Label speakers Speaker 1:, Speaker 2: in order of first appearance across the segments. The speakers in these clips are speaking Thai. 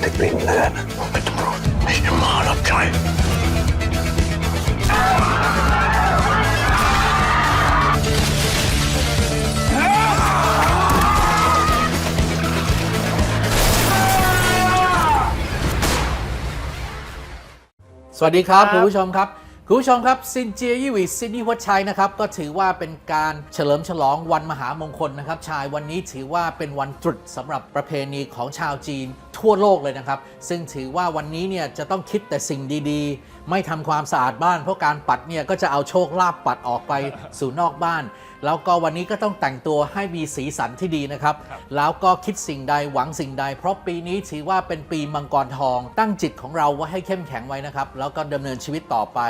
Speaker 1: อย่ากลิ่นเลือดเป็นตำร
Speaker 2: วจไม่ใช่มารั
Speaker 1: บใช้สวัสดี
Speaker 3: ครับ
Speaker 1: คุณผู้ชมครับคุณผู้ชมครับซินเจียยี่หวีซินนี่วัวชัยนะครับก็ถือว่าเป็นการเฉลิมฉลองวันมหามงคลนะครับชายวันนี้ถือว่าเป็นวันตรุษสำหรับประเพณีของชาวจีน ทั่วโลกเลยนะครับ ซึ่งถือว่าวันนี้เนี่ยจะต้องคิดแต่สิ่งดีๆ ไม่ทำความสะอาดบ้าน เพราะการปัดเนี่ยก็จะเอาโชคลาภปัดออกไปสู่นอกบ้าน แล้วก็วันนี้ก็ต้องแต่งตัวให้มีสีสันที่ดีนะครับ แล้วก็คิดสิ่งใดหวังสิ่งใด เพราะปีนี้ถือว่าเป็นปีมังกรทอง ตั้งจิตของเราไว้ให้เข้มแข็งไว้นะครับ แล้วก็ดำเนินชีวิตต่อไป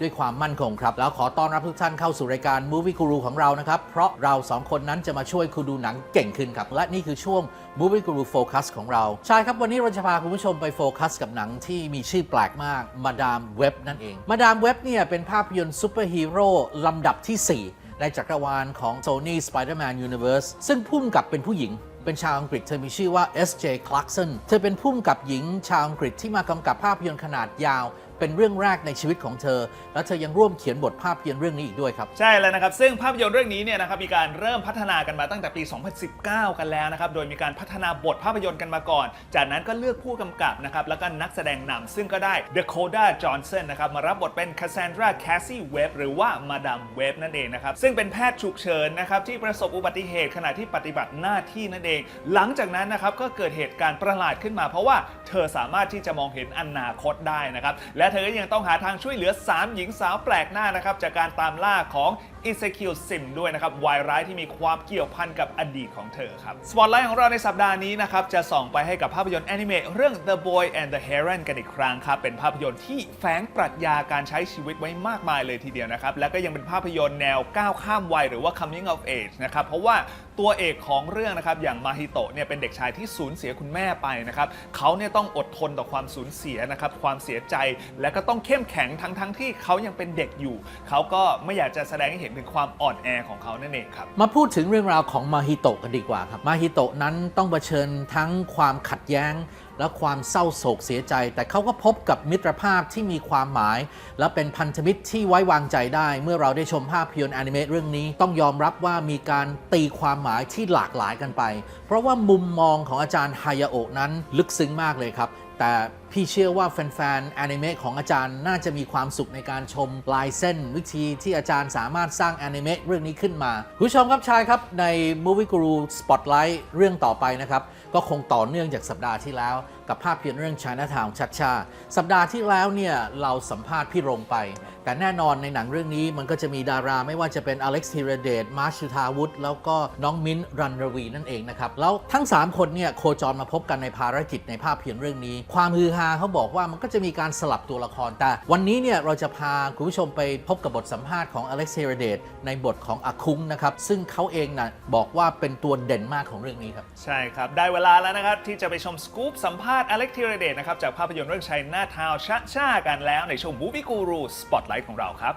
Speaker 1: ด้วยความมั่นคงครับ แล้วขอต้อนรับทุกท่านเข้าสู่รายการ Movie Guru ของเรานะครับ เพราะเราสองคนนั้นจะมาช่วยคุณดูหนังเก่งขึ้นครับ และนี่คือช่วง Movie Guru Focus ของเรา ใช่ครับ วันนี้เราจะพาคุณผู้ชมไปโฟกัสกับหนังที่มีชื่อแปลกมากมาดามเว็บนั่นเอง มาดามเว็บเนี่ยเป็นภาพยนตร์ซูเปอร์ฮีโร่ลำดับที่สี่ในจักรวาลของ Sony Spider-Man Universe ซึ่งพุ่มกับเป็นผู้หญิงเป็นชาวอังกฤษเธอมีชื่อว่า S.J. Clarkson เธอเป็นพุ่มกับหญิงชาวอังกฤษที่มากำกับภาพยนตร์ขนาดยาว เป็นเรื่องแรกในชีวิตของเธอ และเธอยังร่วมเขียนบทภาพยนตร์เรื่องนี้อีกด้วยครับ
Speaker 3: ใช่แล้วนะครับ ซึ่งภาพยนตร์เรื่องนี้เนี่ยนะครับมีการเริ่มพัฒนากันมาตั้งแต่ปี 2019 กันแล้วนะครับ โดยมีการพัฒนาบทภาพยนตร์กันมาก่อน จากนั้นก็เลือกผู้กำกับนะครับ แล้วก็นักแสดงนำซึ่งก็ได้ Dakota Johnson นนะครับ มารับบทเป็น Cassandra Cassie Webb หรือว่ามาดามเวฟนั่นเองนะครับ ซึ่งเป็นแพทย์ฉุกเฉินนะครับที่ประสบอุบัติเหตุขณะที่ปฏิบัติหน้าที่นั่นเอง หลังจากนั้นนะครับก็เกิดเหตุการณ์ประหลาดขึ้นมา เพราะว่าเธอสามารถที่จะมองเห็นอนาคตได้นะครับและเธอก็ยังต้องหาทางช่วยเหลือ 3 หญิงสาวแปลกหน้านะครับจากการตามล่าของอิเซคิวซิมด้วยนะครับวายร้ายที่มีความเกี่ยวพันกับอดีตของเธอครับสปอตไลท์ของเราในสัปดาห์นี้นะครับจะส่องไปให้กับภาพยนตร์แอนิเมะเรื่อง The Boy and the Heron กันอีกครั้งครับเป็นภาพยนตร์ที่แฝงปรัชญาการใช้ชีวิตไว้มากมายเลยทีเดียวนะครับและก็ยังเป็นภาพยนตร์แนวก้าวข้ามวัยหรือว่า coming of age นะครับเพราะว่า ตัวเอกของเรื่องนะครับอย่างมาฮิโตะเนี่ยเป็นเด็กชายที่สูญเสียคุณแม่ไปนะครับเขาเนี่ยต้องอดทนต่อความสูญเสียนะครับความเสียใจและก็ต้องเข้มแข็งทั้งทั้งที่เขายังเป็นเด็กอยู่เขาก็ไม่อยากจะแสดงให้เห็นถึงความอ่อนแอของเขานั่นเองครับ
Speaker 1: มาพูดถึงเรื่องราวของมาฮิโตะกันดีกว่าครับมาฮิโตะนั้นต้องเผชิญทั้งความขัดแย้ง และความเศร้าโศกเสียใจ แต่เขาก็พบกับมิตรภาพที่มีความหมาย และเป็นพันธมิตรที่ไว้วางใจได้ เมื่อเราได้ชมภาพยนตร์แอนิเมะเรื่องนี้ ต้องยอมรับว่ามีการตีความหมายที่หลากหลายกันไป เพราะว่ามุมมองของอาจารย์ฮายาโอะนั้นลึกซึ้งมากเลยครับแต่พี่เชื่อว่าแฟนๆแอนิเมะของอาจารย์น่าจะมีความสุขในการชมลายเส้น วิธีที่อาจารย์สามารถสร้างแอนิเมะเรื่องนี้ขึ้นมาคุณผู้ชมครับชายครับใน Movie Guru Spotlight เรื่องต่อไปนะครับ ก็คงต่อเนื่องจากสัปดาห์ที่แล้ว กับภาพยนตร์เรื่อง Chinatown ชัดชา สัปดาห์ที่แล้วเนี่ยเราสัมภาษณ์พี่รงไป แต่แน่นอนในหนังเรื่องนี้มันก็จะมีดาราไม่ว่าจะเป็นอเล็กซ์ธีรเดชมาร์ชุธาวุฒแล้วก็น้องมิ้นท์รันรวีนั่นเองนะครับ แล้วทั้ง 3 คนเนี่ยโคจรมาพบกันในภารกิจในภาพยนตร์เรื่องนี้ ความฮือฮาเขาบอกว่ามันก็จะมีการสลับตัวละครแต่ วันนี้เนี่ยเราจะพาคุณผู้ชมไปพบกับบทสัมภาษณ์ของอเล็กซ์ธีรเดชในบทของอคุ้งนะครับซึ่งเขาเองน่ะบอกว่าเป็นตัวเด่นมากของเรื่องนี้ครับ
Speaker 3: ใช่ครับได้เวลาแล้วนะครับที่จะไปชมสกู๊ปสัมภาษณ์อเล็กธีรเดชนะครับจากภาพยนตร์เรื่องชัยหน้าทาวชะชากันแล้วในช่วง Movie Guru Spotlight ของเราครับ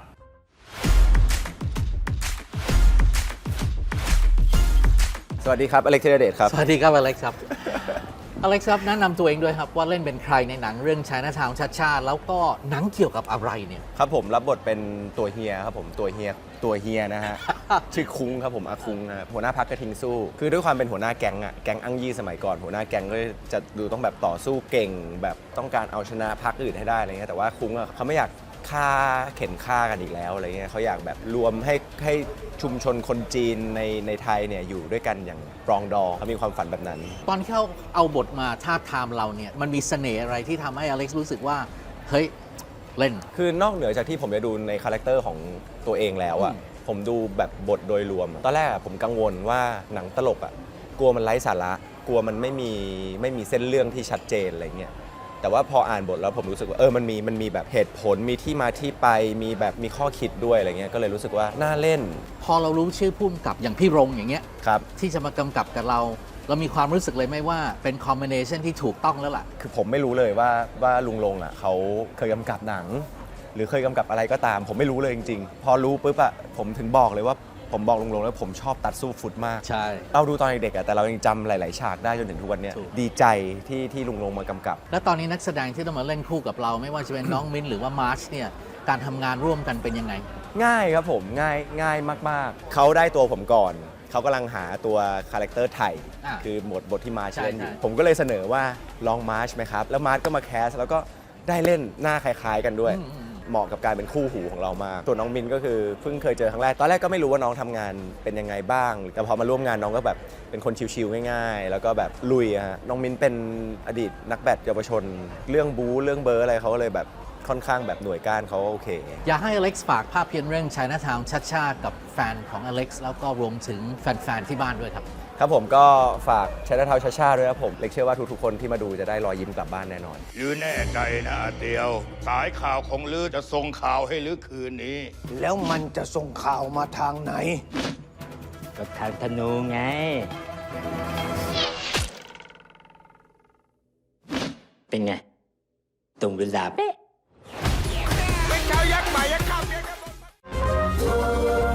Speaker 4: สวัสดีครับ อเล็กเทเดตครับ
Speaker 1: สวัสดีครับอเล็กซ์ครับ อเล็กซ์ครับแนะนำตัวเองด้วยครับว่าเล่นเป็นใครในหนังเรื่อง Chinatown ชัดชาติแล้วก็หนังเกี่ยวกับอะไรเนี่ย
Speaker 4: ครับผมรับบทเป็นตัวเฮียครับผมตัวเฮียตัวเฮียนะฮะ ชื่อคุ้งครับผมอาคุ้งนะหัวหน้าพักกระทิงสู้ คือด้วยความเป็นหัวหน้าแก๊งอะแก๊งอังยี่สมัยก่อนหัวหน้าแก๊งก็จะดูต้องแบบต่อสู้เก่ง แบบต้องการเอาชนะพักอื่นให้ได้อะไรเงี้ยแต่ว่าคุ้งอะเขาไม่อยากฆ่าเข็นฆ่ากันอีกแล้วอะไรเงี้ยเขาอยากแบบรวมให้ให้ชุมชนคนจีนในในไทยเนี่ยอยู่ด้วยกันอย่างปรองดองเขามีความฝันแบบนั้น
Speaker 1: ตอนที่เขาเอาบทมาทาบทามเราเนี่ยมันมีเสน่ห์อะไรที่ทำให้อเล็กซ์รู้สึกว่าเฮ้ย เล่น
Speaker 4: คือนอกเหนือจากที่ผมจะดูในคาแรคเตอร์ของตัวเองแล้วอะ
Speaker 1: อืม
Speaker 4: ผมดูแบบบทโดยรวมอะตอนแรกอะผมกังวลว่าหนังตลกอะกลัวมันไร้สาระ กลัวมันไม่มีไม่มีเส้นเรื่องที่ชัดเจนอะไรเงี้ยแต่ว่าพออ่านบทแล้วผมรู้สึกว่าเออมันมีมันมีแบบเหตุผลมีที่มาที่ไปมีแบบมีข้อคิดด้วยอะไรเงี้ยก็เลยรู้สึกว่าน่าเล่น
Speaker 1: พอเรารู้ชื่อพุ่มกับอย่างพี่รงอย่างเงี้ย
Speaker 4: ครับ
Speaker 1: ที่จะมากำกับกับเรา เรามีความรู้สึกเลยไหมว่าเป็นคอมบิเนชันที่ถูกต้องแล้วล่ะ
Speaker 4: คือผมไม่รู้เลยว่าว่าลุงลงอะเขาเคยกำกับหนัง หรือเคยกำกับอะไรก็ตาม ผมไม่รู้เลยจริง ๆ พอรู้ปุ๊บอะผมถึงบอกเลยว่าผมบอกลุงลงแล้วผมชอบตัดสู้ฟุตมาก
Speaker 1: ใช่
Speaker 4: เราดูตอนเด็กๆอะแต่เรายังจำหลาย ๆ ฉากได้จนถึงทุกวันเนี้ย
Speaker 1: ถูก
Speaker 4: ดีใจที่ที่ลุงลงมากำกับ
Speaker 1: และตอนนี้นักแสดงที่ต้องมาเล่นคู่กับเรา ไม่ว่าจะเป็นน้องมิ้นหรือว่ามาร์ชเนี่ยการทำงานร่วมกันเป็นยังไง
Speaker 4: ง่ายครับผมง่ายง่ายมากๆ เขาได้ตัวผมก่อน เขากำลังหาตัวคาแรคเตอร์ไทย
Speaker 1: อะ
Speaker 4: คือบทบทที่มาร์ช
Speaker 1: ใช่
Speaker 4: เล่นอยู่
Speaker 1: ใช่
Speaker 4: ผมก็เลยเสนอว่าลองมาร์ชไหมครับ แล้วมาร์ชก็มาแคสแล้วก็ได้เล่นหน้าคล้ายๆกันด้วย
Speaker 1: อืมอืม
Speaker 4: เหมาะกับการเป็นคู่หูของเรามากส่วนน้องมินก็คือเพิ่งเคยเจอครั้งแรก ตอนแรกก็ไม่รู้ว่าน้องทำงานเป็นยังไงบ้าง แต่พอมาร่วมงานน้องก็แบบเป็นคนชิวๆง่ายๆ แล้วก็แบบลุยอะฮะ น้องมินเป็นอดีตนักแบดเยาวชน เรื่องบู๊เรื่องเบอร์อะไรเขาก็เลยแบบ ค่อนข้างแบบหน่วยก้านเขาโอเค
Speaker 1: อยากให้อเล็กซ์ฝากภาพยนตร์เรื่อง Chinatown ชัดชาติกับแฟนของอเล็กซ์แล้วก็รวมถึงแฟนๆที่บ้านด้วยครับ
Speaker 4: ครับผมก็ฝากชนะเท้าชาชาด้วยครับผม เล็กเชื่อว่าทุกๆคนที่มาดูจะได้รอยยิ้มกลับบ้านแน่นอน
Speaker 5: ลือแน่ใจนะอาเตียว สายข่าวของลือจะส่งข่าวให้ลือคืนนี้
Speaker 6: แล้วมันจะส่งข่าวมาทางไหน
Speaker 7: ก็ทางธนูไง เป็นไง ตรงเวลาเป๊ะ
Speaker 5: เช้ายักษ์ใหม่ยักษ์ข้ามยักษ์